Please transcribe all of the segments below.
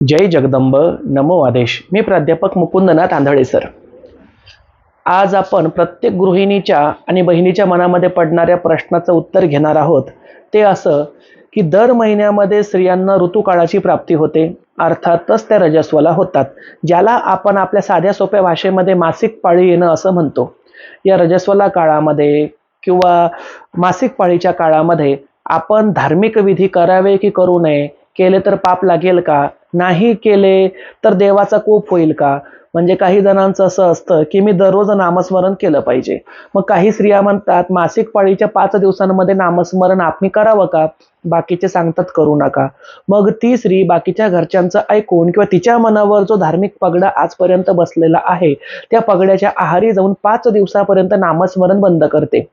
जय जगदंब नमो आदेश. मी प्राध्यापक मुकुंदनाथ आंधळे सर. आज आपण प्रत्येक गृहिणीच्या आणि बहिणीच्या मनामध्ये पडणाऱ्या प्रश्नाचं उत्तर घेणार आहोत. ते असं की दर महिन्यामध्ये स्त्रियांना ऋतुकाळाची प्राप्ती होते. अर्थातच त्या रजस्वला होतात. ज्याला आपण आपल्या साध्या सोप्या भाषेमध्ये मासिक पाळी येणं असं म्हणतो. या रजस्वला काळामध्ये किंवा मासिक पाळीच्या काळामध्ये आपण धार्मिक विधी करावे की करू नये? केले तर पाप लागेल का? नाही केले तर देवाचा कोप होईल का? म्हणजे काही जणांचं असं असतं की मी दररोज नामस्मरण केलं पाहिजे. मग काही स्त्रिया म्हणतात मासिक पाळीच्या पाच दिवसांमध्ये नामस्मरण आम्ही करावं का? बाकीचे सांगतात करू नका. मग ती स्त्री बाकीच्या घरच्यांचं ऐकून किंवा तिच्या मनावर जो धार्मिक पगडा आजपर्यंत बसलेला आहे त्या पगड्याच्या आहारी जाऊन पाच दिवसापर्यंत नामस्मरण बंद करते.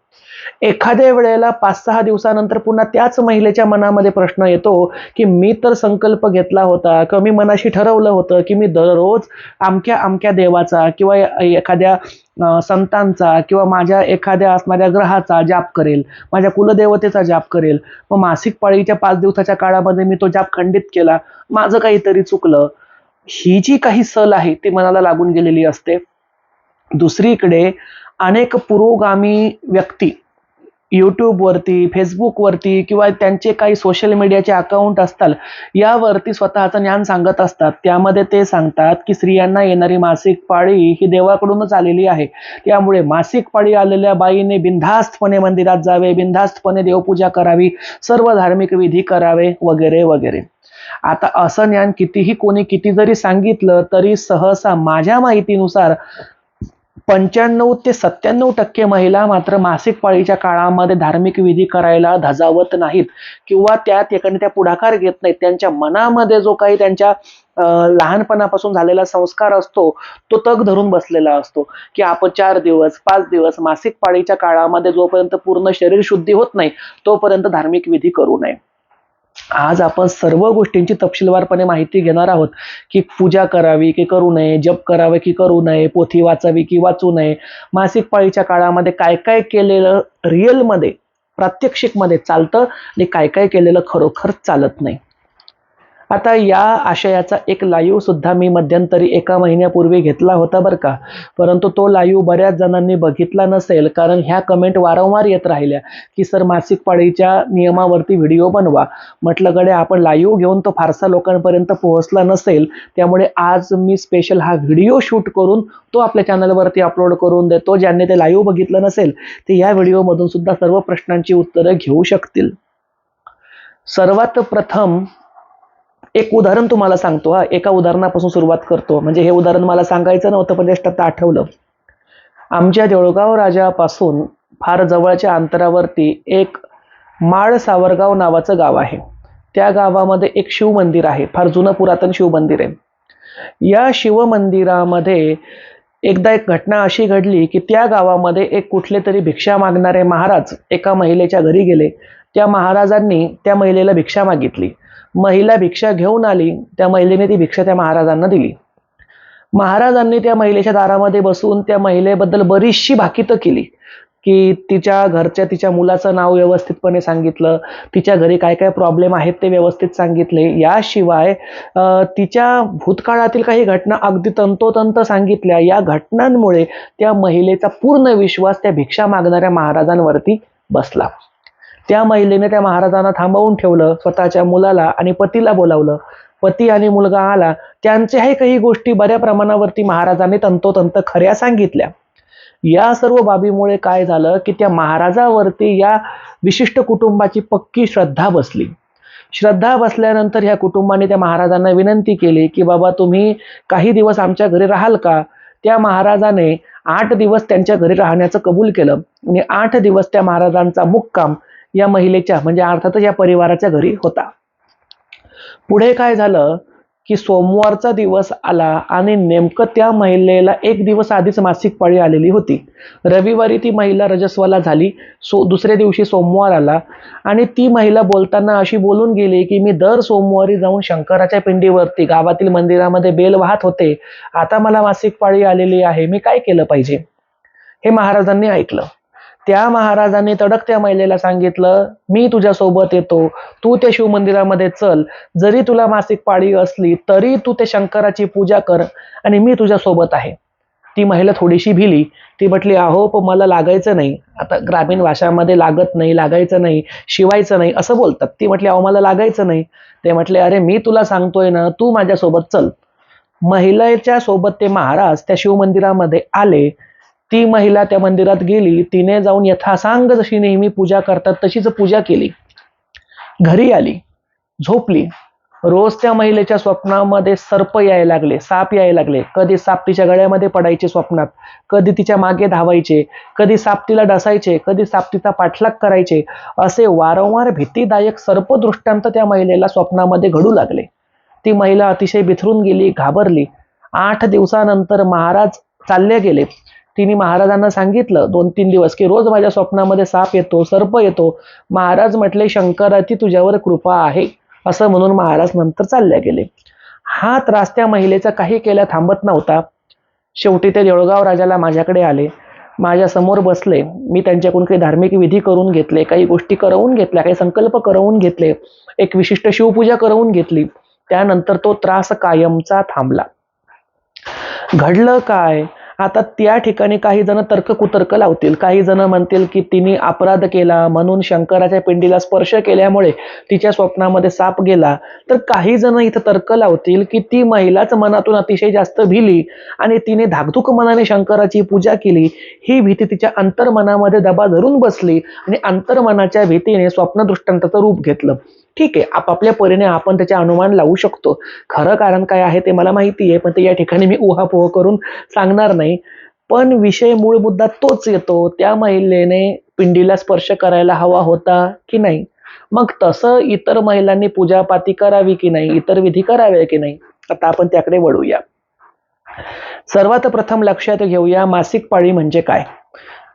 एखाद्या वेळेला पाच सहा दिवसानंतर पुन्हा त्याच महिलेच्या मनामध्ये प्रश्न येतो की मी तर संकल्प घेतला होता किंवा मी मनाशी ठरवलं होतं की मी दररोज अमक्या अमक्या देवाचा किंवा एखाद्या संतांचा किंवा माझ्या एखाद्या असणाऱ्या ग्रहाचा जाप करेल माझ्या कुलदेवतेचा जाप करेल. मग मासिक पाळीच्या पाच दिवसाच्या काळामध्ये मी तो जाप खंडित केला. माझं काहीतरी चुकलं. ही जी काही सल आहे ती मनाला लागून गेलेली असते. दुसरीकडे अनेक पुरोगामी व्यक्ती यूट्यूबवरती फेसबुकवरती किंवा त्यांचे काही सोशल मीडियाचे अकाउंट असतात यावरती स्वतःचं ज्ञान सांगत असतात. त्यामध्ये ते सांगतात की स्त्रियांना येणारी मासिक पाळी ही देवाकडूनच आलेली आहे. त्यामुळे मासिक पाळी आलेल्या बाईने बिनधास्तपणे मंदिरात जावे बिनधास्तपणे देवपूजा करावी सर्व धार्मिक विधी करावे वगैरे वगैरे. आता असं ज्ञान कितीही कोणी किती जरी सांगितलं तरी सहसा माझ्या माहितीनुसार पंच्याण्णव ते सत्त्याण्णव टक्के महिला मात्र मासिक पाळीच्या काळामध्ये धार्मिक विधी करायला धजावत नाहीत किंवा त्या ठिकाणी त्या पुढाकार घेत नाहीत. त्यांच्या मनामध्ये जो काही त्यांच्या लहानपणापासून झालेला संस्कार असतो तो तग धरून बसलेला असतो की आपण चार दिवस पाच दिवस मासिक पाळीच्या काळामध्ये जोपर्यंत पूर्ण शरीर शुद्धी होत नाही तोपर्यंत धार्मिक विधी करू नये. आज आपण सर्व गोष्टींची तपशीलवारपणे माहिती घेणार आहोत की पूजा करावी की करू नये जप करावे की करू नये पोथी वाचावी की वाचू नये मासिक पाळीच्या काळामध्ये काय काय केलेलं रिअलमध्ये प्रात्यक्षिकमध्ये चालतं आणि काय काय केलेलं खरोखर चालत नाही. आता या आशयाचा एक लाईव्ह सुद्धा मी मध्यंतरी एका महिन्यापूर्वी घेतला होता बरं का. परंतु तो लाईव्ह बऱ्याच जणांनी बघितला नसेल कारण ह्या कमेंट वारंवार येत राहिल्या की सर मासिक पाळीच्या नियमावरती व्हिडिओ बनवा. म्हटलं गडे आपण लाईव्ह घेऊन तो फारसा लोकांपर्यंत पोहोचला नसेल त्यामुळे आज मी स्पेशल हा व्हिडिओ शूट करून तो आपल्या चॅनलवरती अपलोड करून देतो ज्यांनी ते लाईव्ह बघितलं नसेल ते या व्हिडिओमधून सुद्धा सर्व प्रश्नांची उत्तरं घेऊ शकतील. सर्वात प्रथम एक उदाहरण तुम्हाला सांगतो हा. एका उदाहरणापासून सुरुवात करतो. म्हणजे हे उदाहरण मला सांगायचं नव्हतं पण जस्ट आता आठवलं. आमच्या देऊळगाव राजापासून फार जवळच्या अंतरावरती एक माळ सावरगाव नावाचं गाव आहे. त्या गावामध्ये एक शिवमंदिर आहे. फार जुनं पुरातन शिवमंदिर आहे. या शिवमंदिरामध्ये एकदा एक घटना अशी घडली की त्या गावामध्ये एक कुठले तरी भिक्षा मागणारे महाराज एका महिलेच्या घरी गेले. त्या महाराजांनी त्या महिलेला भिक्षा मागितली. महिला भिक्षा घेऊन आली त्या महिलेने ती भिक्षा त्या महाराजांना दिली. महाराजांनी त्या महिलेच्या दारामध्ये बसून त्या महिलेबद्दल बरीचशी भाकितं केली की तिच्या घरच्या तिच्या मुलाचं नाव व्यवस्थितपणे सांगितलं तिच्या घरी काय काय प्रॉब्लेम आहेत ते व्यवस्थित सांगितले. याशिवाय तिच्या भूतकाळातील काही घटना अगदी तंतोतंत सांगितल्या. या घटनांमुळे त्या महिलेचा पूर्ण विश्वास त्या भिक्षा मागणाऱ्या महाराजांवरती बसला. त्या महिलेने त्या महाराजांना थांबवून ठेवलं स्वतःच्या मुलाला आणि पतीला बोलावलं. पती आणि मुलगा आला त्यांच्याही काही गोष्टी बऱ्या प्रमाणावरती महाराजांनी तंतोतंत खऱ्या सांगितल्या. या सर्व बाबीमुळे काय झालं की त्या महाराजावरती या विशिष्ट कुटुंबाची पक्की श्रद्धा बसली. श्रद्धा बसल्यानंतर ह्या कुटुंबाने त्या महाराजांना विनंती केली की बाबा तुम्ही काही दिवस आमच्या घरी राहाल का? त्या महाराजाने आठ दिवस त्यांच्या घरी राहण्याचं कबूल केलं. आणि आठ दिवस त्या महाराजांचा मुक्काम या महिलेच्या म्हणजे अर्थातच या परिवाराच्या घरी होता. पुढे काय झालं की सोमवारचा दिवस आला आणि नेमकं त्या महिलेला एक दिवस आधीच मासिक पाळी आलेली होती. रविवारी ती महिला रजस्वाला झाली सो दुसऱ्या दिवशी सोमवार आला आणि ती महिला बोलताना अशी बोलून गेली की मी दर सोमवारी जाऊन शंकराच्या पिंडीवरती गावातील मंदिरामध्ये बेल वाहत होते. आता मला मासिक पाळी आलेली आहे. मी काय केलं पाहिजे? हे महाराजांनी ऐकलं. त्या महाराजांनी तडक त्या महिलेला सांगितलं मी तुझ्या सोबत येतो. तू त्या शिवमंदिरामध्ये चल. जरी तुला मासिक पाळी असली तरी तू ते शंकराची पूजा कर आणि मी तुझ्या सोबत आहे. ती महिला थोडीशी भिली. ती म्हटली अहो पण मला लागायचं नाही. आता ग्रामीण भाषामध्ये लागत नाही लागायचं नाही शिवायचं नाही असं बोलतात. ती म्हटली अहो मला लागायचं नाही. ते म्हटले अरे मी तुला सांगतोय ना तू माझ्यासोबत चल. महिलेच्या सोबत ते महाराज त्या शिवमंदिरामध्ये आले. ती महिला त्या मंदिरात गेली तिने जाऊन यथासांग जशी नेहमी पूजा करतात तशीच पूजा केली. घरी आली झोपली. रोज त्या महिलेच्या स्वप्नामध्ये सर्प यायला लागले साप यायला लागले. कधी साप तिच्या गळ्यामध्ये पडायचे स्वप्नात कधी तिच्यामागे धावायचे कधी साप तिला डसायचे कधी साप तिचा पाठलाग करायचे असे वारंवार भीतीदायक सर्पदृष्टांत त्या महिलेला स्वप्नामध्ये घडू लागले. ती महिला अतिशय बिथरून गेली घाबरली. आठ दिवसानंतर महाराज चालले गेले. तिने महाराजांना सांगितलं दोन तीन दिवस की रोज माझ्या स्वप्नामध्ये साप येतो सर्प येतो. महाराज म्हटले शंकराची तुझ्यावर कृपा आहे असं म्हणून महाराज नंतर चालल्या गेले. हा त्रास त्या महिलेचा काही केल्या थांबत नव्हता. शेवटी ते देऊळगाव राजाला माझ्याकडे आले. माझ्यासमोर बसले. मी त्यांच्याकडून काही धार्मिक विधी करून घेतले काही गोष्टी करवून घेतल्या काही संकल्प करवून घेतले एक विशिष्ट शिवपूजा करवून घेतली. त्यानंतर तो त्रास कायमचा थांबला. घडलं काय? आता त्या ठिकाणी काही जण तर्क कुतर्क लावतील. काही जण म्हणतील की तिने अपराध केला म्हणून शंकराच्या पिंडीला स्पर्श केल्यामुळे तिच्या स्वप्नामध्ये साप गेला. तर काही जण इथं तर्क लावतील की ती महिलाच मनातून अतिशय जास्त भिली आणि तिने धाकधूक मनाने शंकराची पूजा केली. ही भीती तिच्या अंतर्मनामध्ये दबा धरून बसली आणि अंतर्मनाच्या भीतीने स्वप्नदृष्टांताचं रूप घेतलं. ठीक आहे आपापल्या परीने आपण त्याचे अनुमान लावू शकतो. खरं कारण काय आहे ते मला माहिती आहे पण ते या ठिकाणी मी उहापोह करून सांगणार नाही. पण विषय मूळ मुद्दा तोच येतो त्या महिलेने पिंडीला स्पर्श करायला हवा होता की नाही? मग तसं इतर महिलांनी पूजापाती करावी की नाही इतर विधी करावे की नाही? आता आपण त्याकडे वळूया. सर्वात प्रथम लक्षात घेऊया मासिक पाळी म्हणजे काय.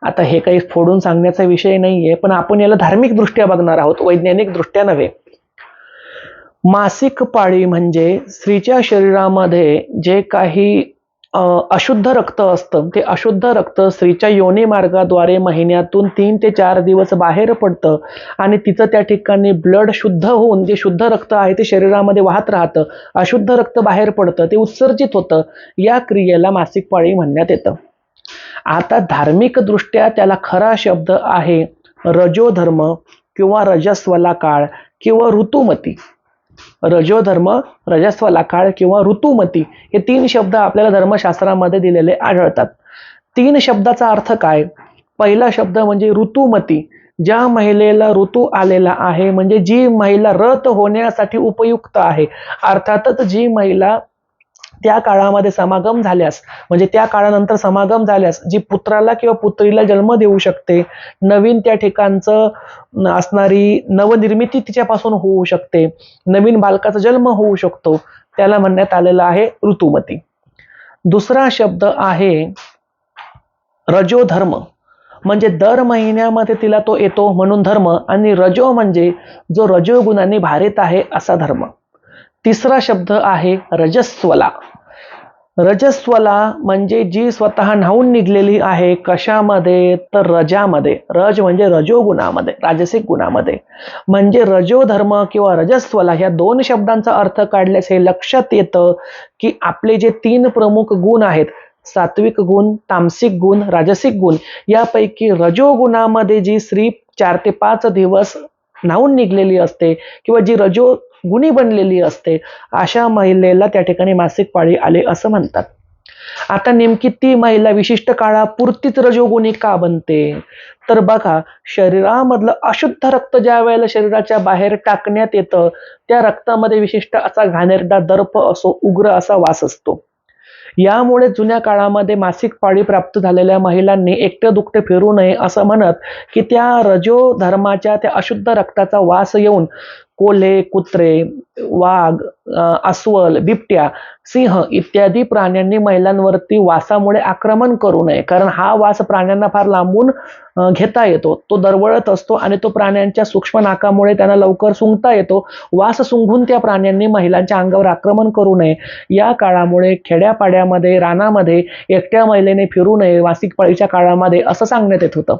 आता हे काही फोडून सांगण्याचा विषय नाहीये पण आपण याला धार्मिक दृष्ट्या बघणार आहोत वैज्ञानिक दृष्ट्या नव्हे. मासिक पाळी म्हणजे स्त्रीच्या शरीरामध्ये जे काही अशुद्ध रक्त असतं ते अशुद्ध रक्त स्त्रीच्या योनी मार्गाद्वारे महिन्यातून तीन ते चार दिवस बाहेर पडतं आणि तिचं त्या ठिकाणी ब्लड शुद्ध होऊन जे शुद्ध रक्त आहे ते शरीरामध्ये वाहत राहतं अशुद्ध रक्त बाहेर पडतं ते उत्सर्जित होतं या क्रियेला मासिक पाळी म्हणण्यात येतं. आता धार्मिक दृष्ट्या त्याला खरा शब्द आहे रजोधर्म किंवा रजस्वला काळ किंवा ऋतुमती. रजोधर्म रजस्वला काळ किंवा ऋतुमती हे तीन शब्द आपल्याला धर्मशास्त्रामध्ये दिलेले आढळतात. तीन शब्दाचा अर्थ काय? पहिला शब्द म्हणजे ऋतुमती. ज्या महिलेला ऋतू आलेला आहे म्हणजे जी महिला रथ होण्यासाठी उपयुक्त आहे. अर्थातच जी महिला त्या काळामध्ये समागम झाल्यास म्हणजे त्या काळानंतर समागम झाल्यास जी पुत्राला किंवा पुत्रीला जन्म देऊ शकते नवीन त्या ठिकाणचं असणारी नवनिर्मिती तिच्यापासून होऊ शकते नवीन बालकाचा जन्म होऊ शकतो त्याला म्हणण्यात आलेलं आहे ऋतुमती. दुसरा शब्द आहे रजोधर्म. म्हणजे दर महिन्यामध्ये तिला तो येतो म्हणून धर्म आणि रजो म्हणजे जो रजोगुणाने भारित आहे असा धर्म. तिसरा शब्द आहे रजस्वला. रजस्वला म्हणजे जी स्वतः न्हावून निघलेली आहे कशामध्ये? तर रजामध्ये. रज म्हणजे रजोगुणामध्ये राजसिक गुणामध्ये. म्हणजे रजोधर्म किंवा रजस्वला ह्या दोन शब्दांचा अर्थ काढल्यास हे लक्षात येतं की आपले जे तीन प्रमुख गुण आहेत सात्विक गुण तामसिक गुण राजसिक गुण यापैकी रजोगुणामध्ये जी स्त्री चार ते पाच दिवस न्हावून निघलेली असते किंवा जी रजो गुणी बनलेली असते. अशा महिलेला त्या ठिकाणी मासिक पाळी आले असं म्हणतात. आता नेमकी ती महिला विशिष्ट काळापुरतीच रजोगुणी का बनते? तर बघा शरीरामधलं अशुद्ध रक्त ज्या वेळेला शरीराच्या बाहेर टाकण्यात येतं त्या रक्तामध्ये विशिष्ट असा घाणेरडा दर्प असो उग्र असा वास असतो. यामुळे जुन्या काळामध्ये मासिक पाळी प्राप्त झालेल्या महिलांनी एकटे दुकटं फिरू नये असं म्हणत की त्या रजो धर्माच्या त्या अशुद्ध रक्ताचा वास येऊन कोल्हे कुत्रे वाघ अस्वल बिबट्या सिंह इत्यादी प्राण्यांनी महिलांवरती वासामुळे आक्रमण करू नये. कारण हा वास प्राण्यांना फार लांबून घेता येतो. तो दरवळत असतो आणि तो प्राण्यांच्या सूक्ष्म नाकामुळे त्यांना लवकर सुंगता येतो. वास सुंघून त्या प्राण्यांनी महिलांच्या अंगावर आक्रमण करू नये. या काळामुळे खेड्यापाड्यामध्ये रानामध्ये एकट्या महिलेने फिरू नये मासिक पाळीच्या काळामध्ये असं सांगण्यात येत होतं.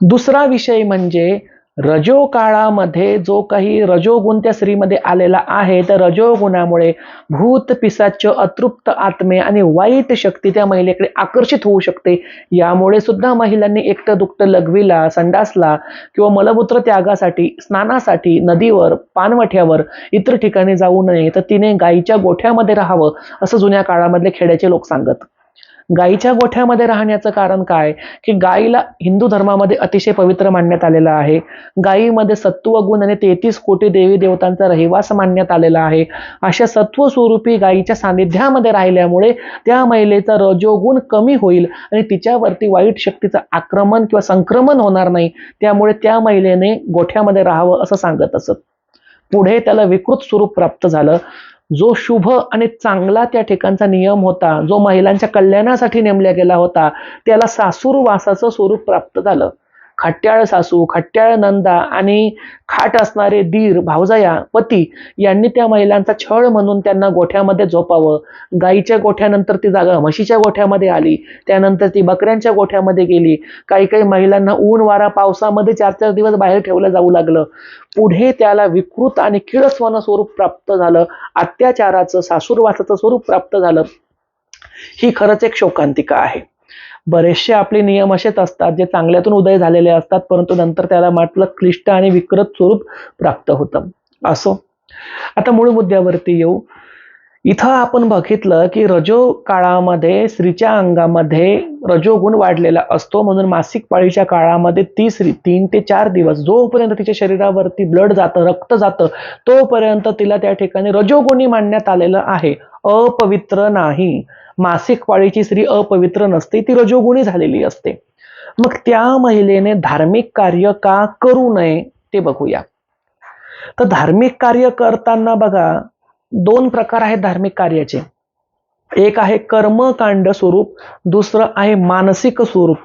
दुसरा विषय म्हणजे रजो काळामध्ये जो काही रजोगुण त्या स्त्रीमध्ये आलेला आहे त्या रजोगुणामुळे भूत पिसाच अतृप्त आत्मे आणि वाईट शक्ती त्या महिलेकडे आकर्षित होऊ शकते. यामुळे सुद्धा महिलांनी एकटं दुखतं लघवीला संडासला किंवा मलमूत्र त्यागासाठी स्नानासाठी नदीवर पानवठ्यावर इतर ठिकाणी जाऊ नये तर तिने गायीच्या गोठ्यामध्ये राहावं असं जुन्या काळामधले खेड्याचे लोक सांगत. गायीच्या गोठ्यामध्ये राहण्याचं कारण काय? की गायीला हिंदू धर्मामध्ये अतिशय पवित्र मानण्यात आलेलं आहे. गायीमध्ये सत्व गुण आणि तेहतीस कोटी देवी देवतांचा रहिवास मानण्यात आलेला आहे. अशा सत्व स्वरूपी गायीच्या सानिध्यामध्ये राहिल्यामुळे त्या महिलेचा रजोगुण कमी होईल आणि तिच्यावरती वाईट शक्तीचं आक्रमण किंवा संक्रमण होणार नाही. त्यामुळे त्या महिलेने गोठ्यामध्ये राहावं असं सांगत असत. पुढे त्याला विकृत स्वरूप प्राप्त झालं. जो शुभ आणि चांगला त्या ठिकाणचा नियम होता जो महिलांच्या कल्याणासाठी नेमला गेला होता त्याला सासूरवासाचं स्वरूप प्राप्त झालं. खट्याळ सासू खट्याळ नंदा आणि खाट असणारे दीर भावजया पती यांनी त्या महिलांचा छळ म्हणून त्यांना गोठ्यामध्ये झोपावं. गाईच्या गोठ्यानंतर ती जागा म्हशीच्या गोठ्यामध्ये आली. त्यानंतर ती बकऱ्यांच्या गोठ्यामध्ये गेली. काही काही महिलांना ऊन वारा पावसामध्ये चार चार दिवस बाहेर ठेवलं जाऊ लागलं. पुढे त्याला विकृत आणि किळस्वन स्वरूप प्राप्त झालं. अत्याचाराचं सासूरवासाचं स्वरूप प्राप्त झालं. ही खरंच एक शोकांतिका आहे. बरेचसे आपले नियम असेच असतात जे चांगल्यातून उदय झालेले असतात परंतु नंतर त्याला मात्र क्लिष्ट आणि विकृत स्वरूप प्राप्त होतं. असो. आता मूळ मुद्द्यावरती येऊ. इथं आपण बघितलं की रजो काळामध्ये स्त्रीच्या अंगामध्ये रजोगुण वाढलेला असतो. म्हणून मासिक पाळीच्या काळामध्ये ती स्त्री तीन ते चार दिवस जोपर्यंत तिच्या शरीरावरती ब्लड जातं रक्त जातं तोपर्यंत तिला त्या ठिकाणी रजोगुणी मानण्यात आलेलं आहे. अपवित्र नाही. मासिक पाळीची स्त्री अपवित्र नसते ती रजोगुणी झालेली असते. मग त्या महिलेने धार्मिक कार्य का करू नये ते बघूया. तर धार्मिक कार्य करताना बघा दोन प्रकार आहेत धार्मिक कार्याचे. एक आहे कर्मकांड स्वरूप दुसरं आहे मानसिक स्वरूप.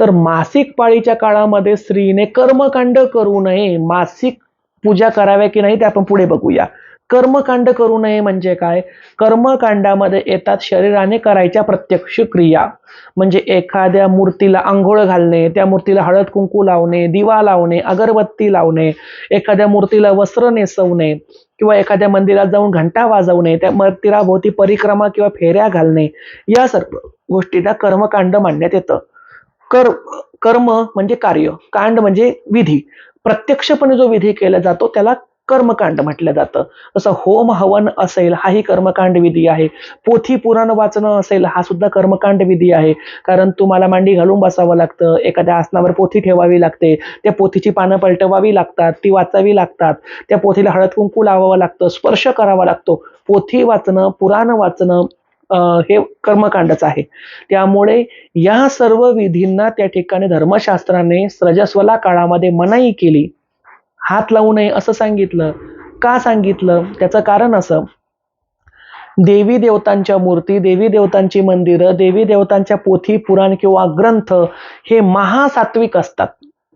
तर मासिक पाळीच्या काळामध्ये स्त्रीने कर्मकांड करू नये मासिक पूजा कराव्या की नाही ते आपण पुढे बघूया. कर्मकांड करू नये म्हणजे काय? कर्मकांडामध्ये येतात शरीराने करायच्या प्रत्यक्ष क्रिया. म्हणजे एखाद्या मूर्तीला आंघोळ घालणे त्या मूर्तीला हळद कुंकू लावणे दिवा लावणे अगरबत्ती लावणे एखाद्या मूर्तीला वस्त्र नेसवणे किंवा एखाद्या मंदिरात जाऊन घंटा वाजवणे त्या मंदिराभोवती परिक्रमा किंवा फेऱ्या घालणे या सर्व गोष्टीला कर्मकांड मानण्यात येतं. कर कर्म म्हणजे कार्य कांड म्हणजे विधी. प्रत्यक्षपणे जो विधी केला जातो त्याला कर्मकांड म्हटलं जातं. जसं होम हवन असेल हाही कर्मकांड विधी आहे. पोथी पुराण वाचणं असेल हा सुद्धा कर्मकांड विधी आहे. कारण तुम्हाला मांडी घालून बसावं लागतं. एखाद्या आसनावर पोथी ठेवावी लागते. त्या पोथीची पानं पलटवावी लागतात ती वाचावी लागतात. त्या पोथीला हळद कुंकू लावावं लागतं स्पर्श करावा लागतो. पोथी वाचणं पुराण वाचणं हे कर्मकांडच आहे. त्यामुळे या सर्व विधींना त्या ठिकाणी धर्मशास्त्राने सृजस्वला काळामध्ये मनाई केली. हात लावू नये असं सांगितलं. का सांगितलं? त्याचं कारण असं. देवी देवतांच्या मूर्ती देवी देवतांची मंदिरं देवी देवतांच्या पोथी पुराण किंवा ग्रंथ हे महासात्विक असतात.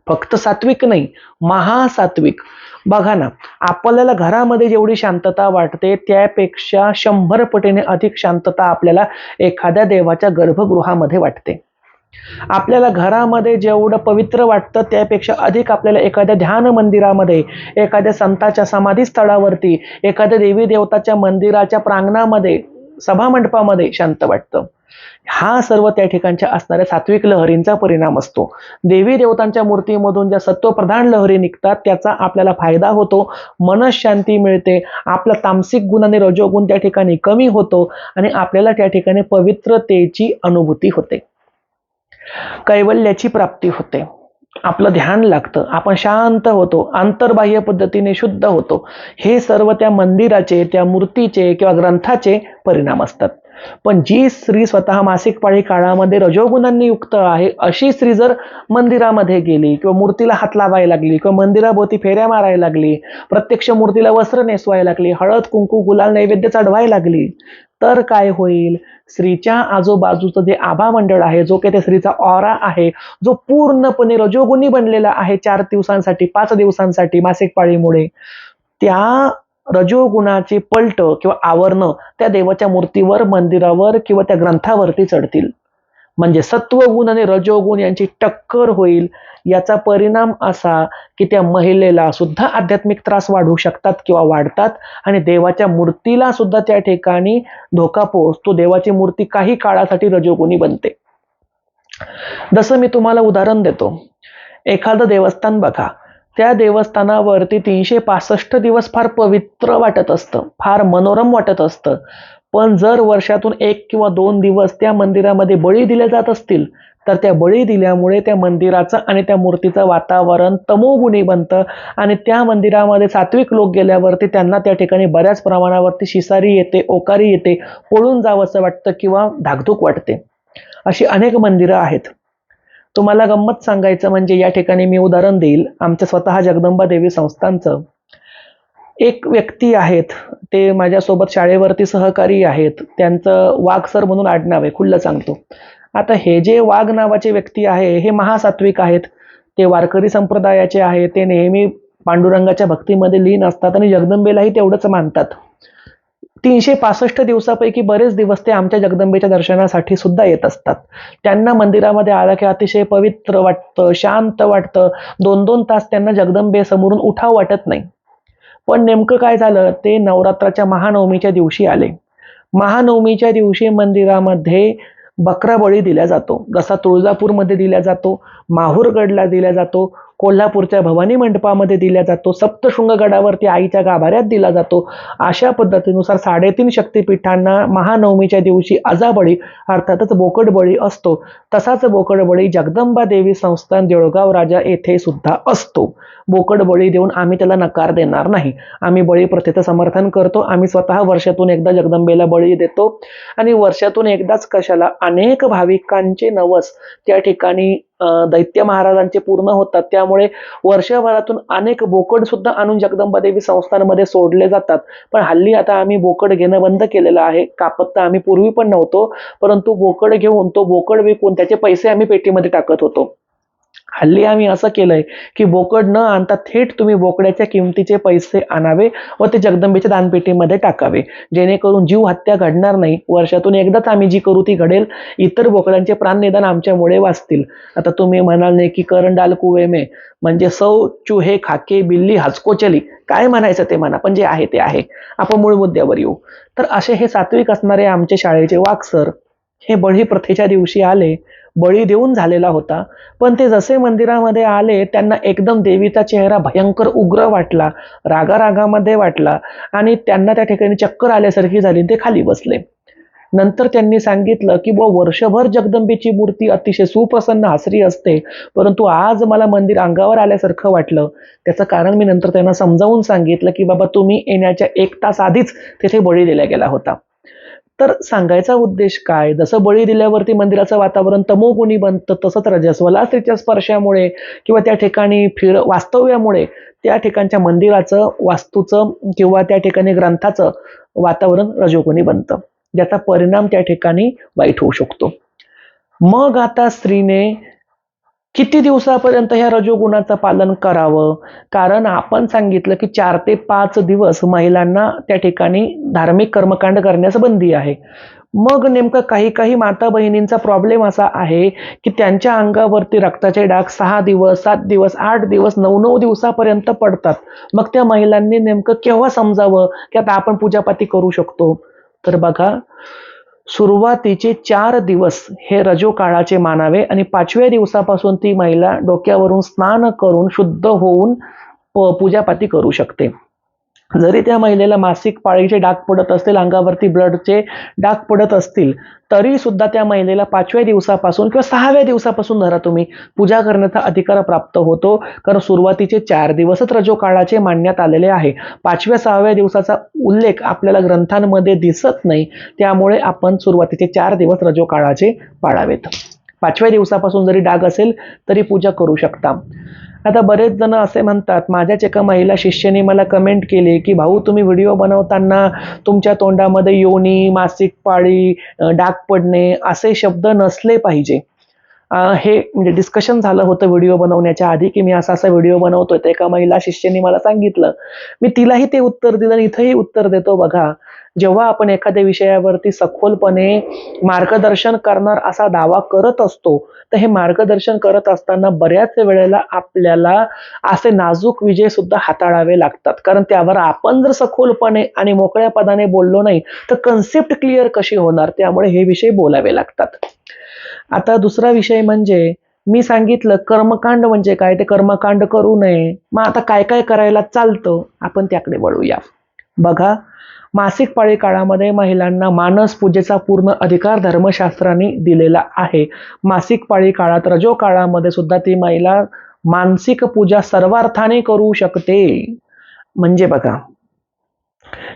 फक्त सात्विक नाही महासात्विक. बघा ना आपल्याला घरामध्ये जेवढी शांतता वाटते त्यापेक्षा शंभर पटीने अधिक शांतता आपल्याला एखाद्या देवाच्या गर्भगृहामध्ये वाटते. आपल्याला घरामध्ये जेवढं पवित्र वाटतं त्यापेक्षा अधिक आपल्याला एखाद्या ध्यान मंदिरामध्ये एखाद्या संताच्या समाधी स्थळावरती एखाद्या देवी देवताच्या मंदिराच्या प्रांगणामध्ये सभामंडपामध्ये शांत वाटतं. हा सर्व त्या ठिकाणच्या असणाऱ्या सात्विक लहरींचा परिणाम असतो. देवी देवतांच्या मूर्तीमधून ज्या सत्वप्रधान लहरी निघतात त्याचा आपल्याला फायदा होतो मनशांती मिळते आपला तामसिक गुण आणि रजोगुण त्या ठिकाणी कमी होतो आणि आपल्याला त्या ठिकाणी पवित्रतेची अनुभूती होते. कैवल्याची प्राप्ती होते. आपलं ध्यान लागतं. आपण शांत होतो. आंतरबाह्य पद्धतीने शुद्ध होतो. हे सर्व त्या मंदिराचे त्या मूर्तीचे किंवा ग्रंथाचे परिणाम असतात. पण जी स्त्री स्वतः मासिक पाळी काळामध्ये रजोगुणांनी युक्त आहे अशी स्त्री जर मंदिरामध्ये गेली किंवा मूर्तीला हात लावायला लागली किंवा मंदिराभोवती फेऱ्या मारायला लागली प्रत्यक्ष मूर्तीला वस्त्र नेसवायला लागली हळद कुंकू गुलाल नैवेद्य चढवायला लागली तर काय होईल? स्त्रीच्या आजूबाजूचं जे आभा मंडळ आहे जो काही त्या स्त्रीचा ऑरा आहे जो पूर्णपणे रजोगुणी बनलेला आहे चार दिवसांसाठी पाच दिवसांसाठी मासिक पाळीमुळे त्या रजोगुणाचे पलट किंवा आवरणं त्या देवाच्या मूर्तीवर मंदिरावर किंवा त्या ग्रंथावरती चढतील. म्हणजे सत्वगुण आणि रजोगुण यांची टक्कर होईल. याचा परिणाम असा की त्या महिलेला सुद्धा आध्यात्मिक त्रास वाढू शकतात किंवा वाढतात आणि देवाच्या मूर्तीला सुद्धा त्या ठिकाणी धोका पोहोचतो. देवाची मूर्ती काही काळासाठी रजोगुणी बनते. जसं मी तुम्हाला उदाहरण देतो. एखादं देवस्थान बघा. त्या देवस्थानावरती तीनशे पासष्ट दिवस फार पवित्र वाटत असतं. फार मनोरम वाटत असतं. पण जर वर्षातून एक किंवा दोन दिवस त्या मंदिरामध्ये बळी दिले जात असतील तर त्या बळी दिल्यामुळे त्या मंदिराचं आणि त्या मूर्तीचं वातावरण तमोगुणी बनतं. आणि त्या मंदिरामध्ये सात्विक लोक गेल्यावरती त्यांना त्या ठिकाणी बऱ्याच प्रमाणावरती शिसारी येते ओकारी येते पळून जावं असं वाटतं किंवा धाकधूक वाटते. अशी अनेक मंदिरं आहेत. तुम्हाला गंमत सांगायचं म्हणजे या ठिकाणी मी उदाहरण देईल. आमच्या स्वतः जगदंबा देवी संस्थांचं एक व्यक्ती आहेत ते माझ्यासोबत शाळेवरती सहकारी आहेत त्यांचं वाघ सर म्हणून आडनाव आहे खुल्लं सांगतो. आता हे जे वाघ नावाचे व्यक्ती आहे हे महासात्विक आहेत. ते वारकरी संप्रदायाचे आहे ते नेहमी पांडुरंगाच्या भक्तीमध्ये लीन असतात आणि जगदंबेलाही तेवढंच मानतात. तीनशे पासष्ट दिवसापैकी बरेच दिवस ते आमच्या जगदंबेच्या दर्शनासाठी सुद्धा येत असतात. त्यांना मंदिरामध्ये आलं की अतिशय पवित्र वाटतं शांत वाटतं. दोन दोन तास त्यांना जगदंबे समोरून उठाव वाटत नाही. पण नेमकं काय झालं? ते नवरात्राच्या महानवमीच्या दिवशी आले. महानवमीच्या दिवशी मंदिरामध्ये बकरा बळी दिला जातो. जसा तुळजापूरमध्ये दिला जातो माहूरगडला दिला जातो कोल्हापूरच्या भवानी मंडपामध्ये दिला जातो. सप्तशृंगगडावरती आईच्या गाभाऱ्यात दिला जातो. अशा पद्धतीनुसार साडेतीन शक्तिपीठांना महानवमीच्या दिवशी अजाबळी अर्थातच बोकडबळी असतो. तसाच बोकडबळी जगदंबा देवी संस्थान देऊळगाव राजा येथे सुद्धा असतो. बोकडबळी देऊन आम्ही त्याला नकार देणार नाही. आम्ही बळी प्रथेचं समर्थन करतो. आम्ही स्वतः वर्षातून एकदा जगदंबेला बळी देतो. आणि वर्षातून एकदाच कशाला अनेक भाविकांचे नवस त्या ठिकाणी दैत्य महाराजांचे पूर्ण होतात. त्यामुळे वर्षभरातून अनेक बोकड सुद्धा आणून जगदंबा देवी संस्थांमध्ये सोडले जातात. पण हल्ली आता आम्ही बोकड घेणं बंद केलेलं आहे. कापत तर आम्ही पूर्वी पण नव्हतो परंतु बोकड घेऊन तो बोकड विकून त्याचे पैसे आम्ही पेटीमध्ये टाकत होतो. हल्ली आम्ही असं केलंय की बोकड न आणता थेट तुम्ही बोकड्याच्या किमतीचे पैसे आणावे व ते जगदंबेच्या दानपेटीमध्ये टाकावे. जेणेकरून जीव हत्या घडणार नाही. वर्षातून एकदाच आम्ही जी करू ती घडेल. इतर बोकडांचे प्राणनिदान आमच्यामुळे वाचतील. आता तुम्ही म्हणाल नाही की करण डाल कुवेमे म्हणजे सौ चुहे खाके बिल्ली हाचको चली. काय म्हणायचं ते म्हणा पण जे आहे ते आहे. आपण मूळ मुद्द्यावर येऊ. तर असे हे सात्विक असणारे आमचे शाळेचे वाक्सर हे बळी प्रथेच्या दिवशी आले. बळी देऊन झालेला होता. पण ते जसे मंदिरामध्ये आले त्यांना एकदम देवीचा चेहरा भयंकर उग्र वाटला रागारागामध्ये वाटला आणि त्यांना त्या ठिकाणी चक्कर आल्यासारखी झाली ते खाली बसले. नंतर त्यांनी सांगितलं की बुवा वर्षभर जगदंबेची मूर्ती अतिशय सुप्रसन्न हसरी असते परंतु आज मला मंदिर अंगावर आल्यासारखं वाटलं. त्याचं कारण मी नंतर त्यांना समजावून सांगितलं की बाबा तुम्ही येण्याच्या एक तास आधीच तिथे बळी दिला गेला होता. तर सांगायचा उद्देश काय? जसं बळी दिल्यावरती मंदिराचं वातावरण तमोगुणी बनतं तसंच रजस्वला स्त्रीच्या स्पर्शामुळे किंवा त्या ठिकाणी फिर वास्तव्यामुळे त्या ठिकाणच्या मंदिराचं वास्तूचं किंवा त्या ठिकाणी ग्रंथाचं वातावरण रजोगुणी बनतं. ज्याचा परिणाम त्या ठिकाणी वाईट होऊ शकतो. मग आता स्त्रीने किती दिवसापर्यंत ह्या रजोगुणाचं पालन करावं? कारण आपण सांगितलं की चार ते पाच दिवस महिलांना त्या ठिकाणी धार्मिक कर्मकांड करण्यास बंदी आहे. मग नेमकं काही काही माता बहिणींचा प्रॉब्लेम असा आहे की त्यांच्या अंगावरती रक्ताचे डाग सहा दिवस सात दिवस आठ दिवस नऊ नऊ दिवसापर्यंत पडतात. मग त्या महिलांनी नेमकं केव्हा समजावं की आता आपण पूजापाती करू शकतो? तर बघा सुरुवातीचे चार दिवस हे रजो काळाचे मानावे आणि पाचव्या दिवसापासून ती महिला डोक्यावरून स्नान करून शुद्ध होऊन प- पूजापाती करू शकते. जरी त्या महिलेला मासिक पाळीचे डाग पडत असतील अंगावरती ब्लडचे डाग पडत असतील तरी सुद्धा त्या महिलेला पाचव्या दिवसापासून किंवा सहाव्या दिवसापासून धरा तुम्ही. पूजा करण्याचा अधिकार प्राप्त होतो. कारण सुरुवातीचे चार दिवसच रजो काळाचे मानण्यात आलेले आहे. पाचव्या सहाव्या दिवसाचा उल्लेख आपल्याला ग्रंथांमध्ये दिसत नाही. त्यामुळे आपण सुरुवातीचे चार दिवस रजो काळाचे पाळावेत. पाचव्या दिवसापासून जरी डाग असेल तरी पूजा करू शकता. आता बरेच जण असे म्हणतात माझ्याच एका महिला शिष्याने मला कमेंट केले की भाऊ तुम्ही व्हिडिओ बनवताना तुमच्या तोंडामध्ये योनी मासिक पाळी डाग पडणे असे शब्द नसले पाहिजे. हे म्हणजे डिस्कशन झालं होतं व्हिडिओ बनवण्याच्या आधी की मी असा असा व्हिडिओ बनवतोय तर एका महिला शिष्याने मला सांगितलं. मी तिलाही ते उत्तर दिलं आणि इथंही उत्तर देतो बघा जेव्हा आपण एखाद्या विषयावरती सखोलपणे मार्गदर्शन करणार असा दावा करत असतो तर हे मार्गदर्शन करत असताना बऱ्याच वेळेला आपल्याला असे नाजूक विजय सुद्धा हाताळावे लागतात. कारण त्यावर आपण जर सखोलपणे आणि मोकळ्या पदाने बोललो नाही तर कन्सेप्ट क्लिअर कशी होणार? त्यामुळे हे विषय बोलावे लागतात. आता दुसरा विषय म्हणजे मी सांगितलं कर्मकांड म्हणजे काय? ते कर्मकांड करू नये. मग आता काय काय करायला चालतं? आपण त्याकडे वळूया. बघा मासिक पाळी काळामध्ये महिलांना मानस पूजेचा पूर्ण अधिकार धर्मशास्त्राने दिलेला आहे. मासिक पाळी काळात रजो काळामध्ये सुद्धा ती महिला मानसिक पूजा सर्वार्थाने करू शकते. म्हणजे बघा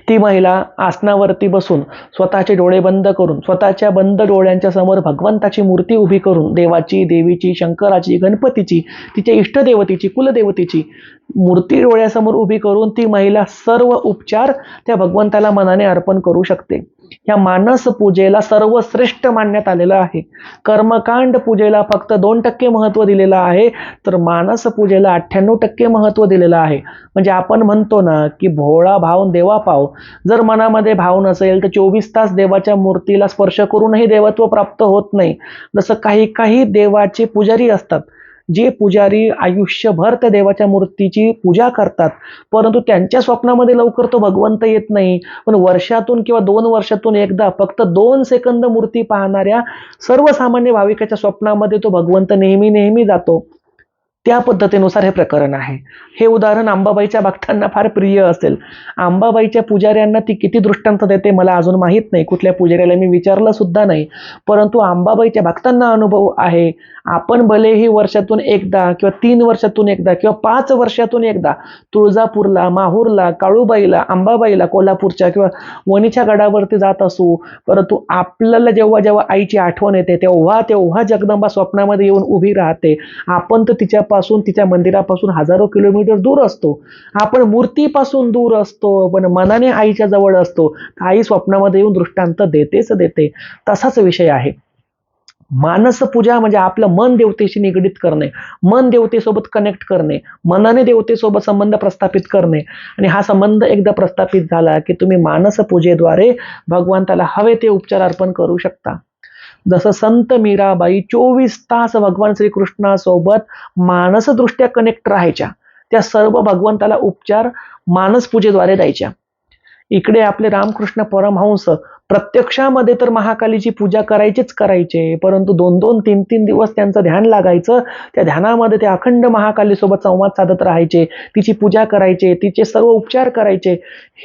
ती महिला आसनावरती बसून स्वतःचे डोळे बंद करून स्वतःच्या बंद डोळ्यांच्या समोर भगवंताची मूर्ती उभी करून देवाची देवीची शंकराची गणपतीची तिच्या इष्टदेवतेची कुलदेवतेची मूर्ती डोळ्यासमोर उभी करून ती महिला सर्व उपचार त्या भगवंताला मनाने अर्पण करू शकते. ह्या मानस पूजेला सर्वश्रेष्ठ मानण्यात आलेलं आहे. कर्मकांड पूजेला फक्त दोन टक्के महत्त्व दिलेलं आहे तर मानस पूजेला अठ्ठ्याण्णव टक्के महत्त्व दिलेलं आहे. म्हणजे आपण म्हणतो ना की भोळा भाव देवा पाव. जर मनामध्ये भाव नसेल तर चोवीस तास देवाच्या मूर्तीला स्पर्श करूनही देवत्व प्राप्त होत नाही. जसं काही काही देवाचे पुजारी असतात जे पुजारी आयुष्यभर त्या देवाच्या मूर्तीची पूजा करतात परंतु त्यांच्या स्वप्नामध्ये लवकर तो भगवंत येत नाही. पण वर्षातून किंवा दोन वर्षातून एकदा फक्त दोन सेकंद मूर्ती पाहणाऱ्या सर्वसामान्य भाविकाच्या स्वप्नामध्ये तो भगवंत नेहमी नेहमी जातो. त्या पद्धतीनुसार हे प्रकरण आहे. हे उदाहरण अंबाबाईच्या भक्तांना फार प्रिय असेल. अंबाबाईच्या पुजाऱ्यांना ती किती दृष्टांत देते मला अजून माहीत नाही. कुठल्या पुजाऱ्याला मी विचारलं सुद्धा नाही. परंतु अंबाबाईच्या भक्तांना अनुभव आहे. आपण भलेही वर्षातून एकदा किंवा तीन वर्षातून एकदा किंवा पाच वर्षातून एकदा तुळजापूरला माहूरला काळूबाईला अंबाबाईला कोल्हापूरच्या किंवा वणीच्या गडावरती जात असू परंतु आपल्याला जेव्हा जेव्हा आईची आठवण येते तेव्हा तेव्हा जगदंबा स्वप्नामध्ये येऊन उभी राहते. आपण तर तिच्या तिच्यापासून तिच्या मंदिरापासून हजारो किलोमीटर दूर असतो. आपण मूर्तीपासून दूर असतो पण मनाने आईच्या जवळ असतो. आई स्वप्नामध्ये येऊन दृष्टांत देतेच देते. तसाच विषय आहे. मानस पूजा म्हणजे आपलं मन देवतेशी निगडीत करणे मन देवतेसोबत कनेक्ट करणे मनाने देवतेसोबत संबंध प्रस्थापित करणे. आणि हा संबंध एकदा प्रस्थापित झाला की तुम्ही मानस पूजेद्वारे भगवंताला हवे ते उपचार अर्पण करू शकता. जसं संत मीराबाई चोवीस तास भगवान श्रीकृष्णासोबत मानसदृष्ट्या कनेक्ट राहायच्या. त्या सर्व भगवंताला उपचार मानस पूजेद्वारे द्यायच्या. इकडे आपले रामकृष्ण परमहंस प्रत्यक्षामध्ये तर महाकालीची पूजा करायचीच करायचे परंतु दोन दोन तीन तीन दिवस त्यांचं ध्यान लागायचं. त्या ध्यानामध्ये ते अखंड महाकालीसोबत संवाद साधत राहायचे तिची पूजा करायचे तिचे सर्व उपचार करायचे.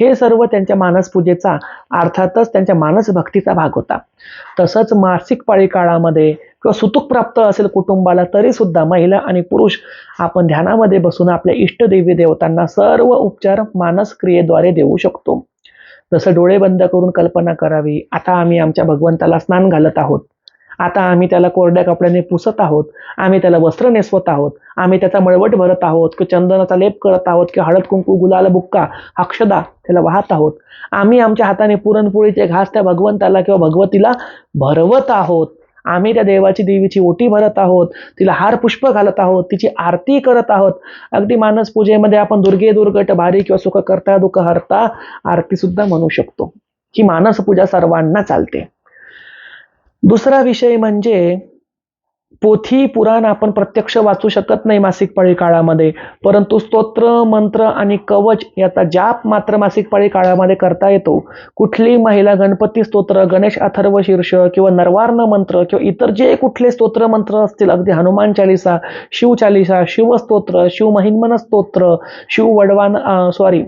हे सर्व त्यांच्या मानस पूजेचा अर्थातच त्यांच्या मानस भक्तीचा भाग होता. तसंच मासिक पाळी काळामध्ये किंवा सुतूक प्राप्त असेल कुटुंबाला तरी सुद्धा महिला आणि पुरुष आपण ध्यानामध्ये बसून आपल्या इष्टदेवी देवतांना सर्व उपचार मानस क्रियेद्वारे देऊ शकतो. जसं डोळे बंद करून कल्पना करावी. आता आम्ही आमच्या भगवंताला स्नान घालत आहोत. आता आम्ही त्याला कोरड्या कपड्याने पुसत आहोत. आम्ही त्याला वस्त्र नेसवत आहोत. आम्ही त्याचा मळवट भरत आहोत किंवा चंदनाचा लेप करत आहोत किंवा हळद कुंकू गुलाल बुक्का अक्षदा त्याला वाहत आहोत. आम्ही आमच्या हाताने पुरणपोळीचे घास त्या भगवंताला किंवा भगवतीला भरवत आहोत. आम्ही त्या देवाची देवीची ओटी भरत आहोत तिला हार पुष्प घालत आहोत तिची आरती करत आहोत. अगदी मानस पूजेमध्ये आपण दुर्गे दुर्गट भारी किंवा सुख करता दुःख हरता आरती सुद्धा म्हणू शकतो. ही मानस पूजा सर्वांना चालते. दुसरा विषय म्हणजे पोथी पुराण आपण प्रत्यक्ष वाचू शकत नाही मासिक पाळी काळामध्ये परंतु स्तोत्र मंत्र आणि कवच याचा जाप मात्र मासिक पाळी काळामध्ये करता येतो. कुठली महिला गणपती स्तोत्र गणेश अथर्व शीर्ष किंवा नरवार्ण मंत्र किंवा इतर जे कुठले स्तोत्र मंत्र असतील अगदी हनुमान चालिसा शिव चालिसा शिवस्तोत्र शिव महिन्मन स्तोत्र शिव वडवान सॉरी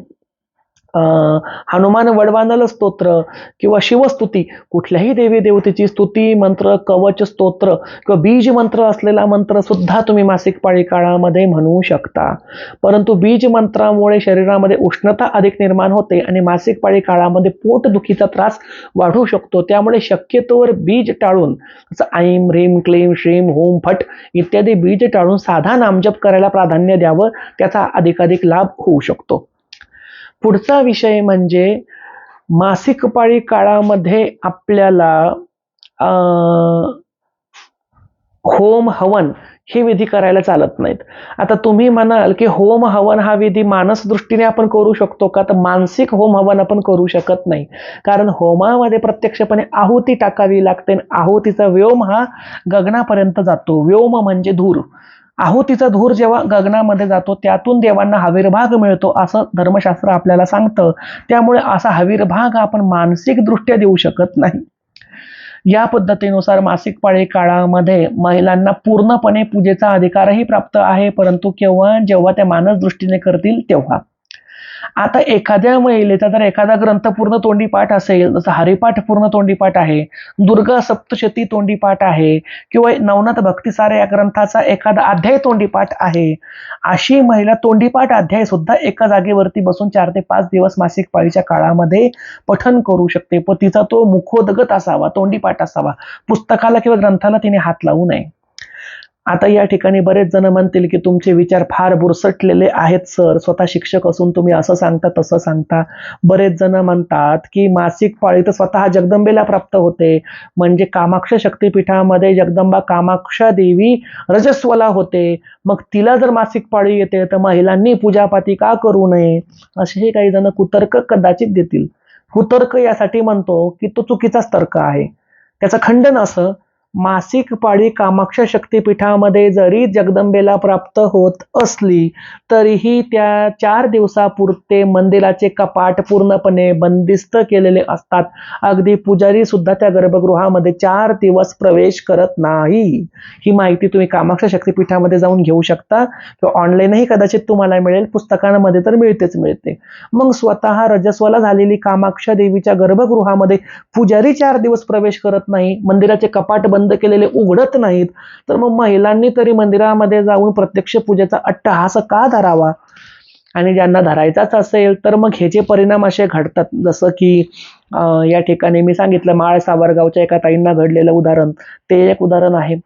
हनुमान वडवानल स्तोत्र किंवा शिवस्तुती कुठल्याही देवी देवतेची स्तुती मंत्र कवच स्तोत्र किंवा बीज मंत्र असलेला मंत्र सुद्धा तुम्ही मासिक पाळी काळामध्ये म्हणू शकता. परंतु बीज मंत्रामुळे शरीरामध्ये उष्णता अधिक निर्माण होते आणि मासिक पाळी काळामध्ये पोटदुखीचा त्रास वाढू शकतो. त्यामुळे शक्यतोवर बीज टाळून जसं ऐम ह्रीम क्लीम श्रीम होम फट इत्यादी बीज टाळून साधा नामजप करायला प्राधान्य द्यावं त्याचा अधिकाधिक लाभ होऊ शकतो. पुढचा विषय म्हणजे मासिक पाळी काळामध्ये आपल्याला होम हवन हे विधी करायला चालत नाहीत. आता तुम्ही म्हणाल की होम हवन हा विधी मानस दृष्टीने आपण करू शकतो का? तर मानसिक होम हवन आपण करू शकत नाही. कारण होमामध्ये प्रत्यक्षपणे आहुती टाकावी लागते आणि आहुतीचा व्योम हा गगनापर्यंत जातो. व्योम म्हणजे धूर. आहुतीचा धूर जेव्हा गगनामध्ये जातो त्यातून देवांना हवीरभाग मिळतो असं धर्मशास्त्र आपल्याला सांगतं. त्यामुळे असा हवीरभाग आपण मानसिक दृष्ट्या देऊ शकत नाही. या पद्धतीनुसार मासिक पाळी काळामध्ये महिलांना पूर्णपणे पूजेचा अधिकारही प्राप्त आहे परंतु केव्हा जेव्हा त्या मानसदृष्टीने करतील तेव्हा. आता एखाद्या महिलेचा जर एखादा ग्रंथ पूर्ण तोंडी पाठ असेल जसं हरिपाठ पूर्ण तोंडी पाठ आहे दुर्गा सप्तशती तोंडी पाठ आहे किंवा नवनाथ भक्तिसार या ग्रंथाचा एखादा अध्याय तोंडी पाठ आहे अशी महिला तोंडीपाठ अध्याय सुद्धा एका जागेवरती बसून चार ते पाच दिवस मासिक पाळीच्या काळामध्ये पठन करू शकते. पण तिचा तो मुखोदगत असावा तोंडीपाठ असावा. पुस्तकाला किंवा ग्रंथाला तिने हात लावू नये. आता या ठिकाणी बरेच जण म्हणतील की तुमचे विचार फार बुरसटलेले आहेत सर. स्वतः शिक्षक असून तुम्ही असं सांगता तसं सांगता. बरेच जण म्हणतात की मासिक पाळी तर स्वतः जगदंबेला प्राप्त होते. म्हणजे कामाक्ष शक्तीपीठामध्ये जगदंबा कामाक्षा देवी रजस्वला होते. मग तिला जर मासिक पाळी येते तर महिलांनी पूजापाती का करू नये? असेही काही जण कुतर्क कदाचित देतील. कुतर्क यासाठी म्हणतो की तो चुकीचाच तर्क आहे. त्याचं खंडन असं मासिक पाळी कामाक्ष शक्तीपीठामध्ये जरी जगदंबेला प्राप्त होत असली तरीही त्या चार दिवसापुरते मंदिराचे कपाट पूर्णपणे बंदिस्त केलेले असतात. अगदी पुजारी सुद्धा त्या गर्भगृहामध्ये चार दिवस प्रवेश करत नाही. ही माहिती तुम्ही कामाक्ष शक्तीपीठामध्ये जाऊन घेऊ शकता. किंवा ऑनलाईनही कदाचित तुम्हाला मिळेल. पुस्तकांमध्ये तर मिळतेच मिळते. मग स्वतः रजस्वला झालेली कामाक्ष देवीच्या गर्भगृहामध्ये पुजारी चार दिवस प्रवेश करत नाही. मंदिराचे कपाट बंद बंद केलेले उघडत नाहीत तर मग महिलांनी तरी मंदिरामध्ये जाऊन प्रत्यक्ष पूजेचा अट्टहास का धरावा? आणि ज्यांना धरायचाच असेल तर मग ह्याचे परिणाम असे घडतात जसं की या ठिकाणी मी सांगितलं माळ सावरगावच्या एका ताईंना घडलेलं उदाहरण. ते एक उदाहरण आहे.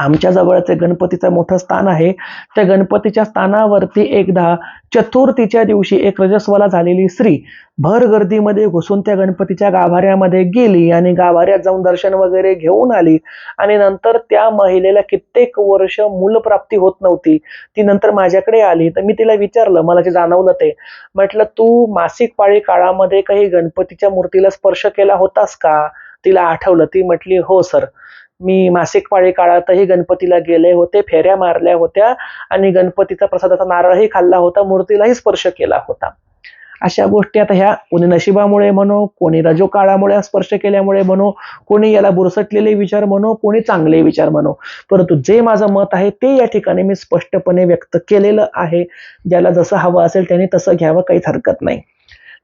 आमच्या जवळचे गणपतीचं मोठं स्थान आहे. त्या गणपतीच्या स्थानावरती एकदा चतुर्थीच्या दिवशी एक रजस्वला झालेली स्त्री भर गर्दीमध्ये घुसून त्या गणपतीच्या गाभाऱ्यामध्ये गेली आणि गाभाऱ्यात जाऊन दर्शन वगैरे घेऊन आली. आणि नंतर त्या महिलेला कित्येक वर्ष मूलप्राप्ती होत नव्हती. ती नंतर माझ्याकडे आली. तर मी तिला विचारलं मला जे जाणवलं ते. म्हटलं तू मासिक पाळी काळामध्ये काही गणपतीच्या मूर्तीला स्पर्श केला होतास का? तिला आठवलं. ती म्हटली हो सर. मी मासिक पाळी काळातही गणपतीला गेले होते फेऱ्या मारल्या होत्या आणि गणपतीचा प्रसादाचा नारळही खाल्ला होता मूर्तीलाही स्पर्श केला होता. अशा गोष्टी आता ह्या कोणी नशिबामुळे म्हणो कोणी रजो काळामुळे स्पर्श केल्यामुळे म्हणो कोणी याला बुरसटलेले विचार म्हणो कोणी चांगले विचार म्हणो. परंतु जे माझं मत आहे ते या ठिकाणी मी स्पष्टपणे व्यक्त केलेलं आहे. ज्याला जसं हवं असेल त्याने तसं घ्यावं काहीच हरकत नाही.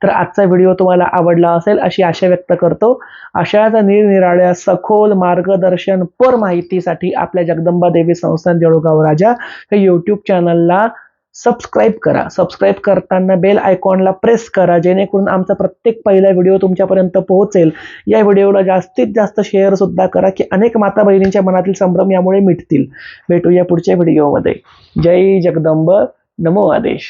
तर आजचा व्हिडिओ तुम्हाला आवडला असेल अशी आशा व्यक्त करतो. अशाच निरनिराळ्या सखोल मार्गदर्शन पर माहितीसाठी आपल्या जगदंबा देवी संस्थान देऊळगाव राजा हे यूट्यूब चॅनलला सबस्क्राईब करा. सबस्क्राईब करताना बेल आयकॉनला प्रेस करा जेणेकरून आमचा प्रत्येक पहिला व्हिडिओ तुमच्यापर्यंत पोहोचेल. या व्हिडिओला जास्तीत जास्त शेअर सुद्धा करा की अनेक माता बहिणींच्या मनातील संभ्रम यामुळे मिटतील. भेटूया पुढच्या व्हिडिओमध्ये. जय जगदंब. नमो आदेश.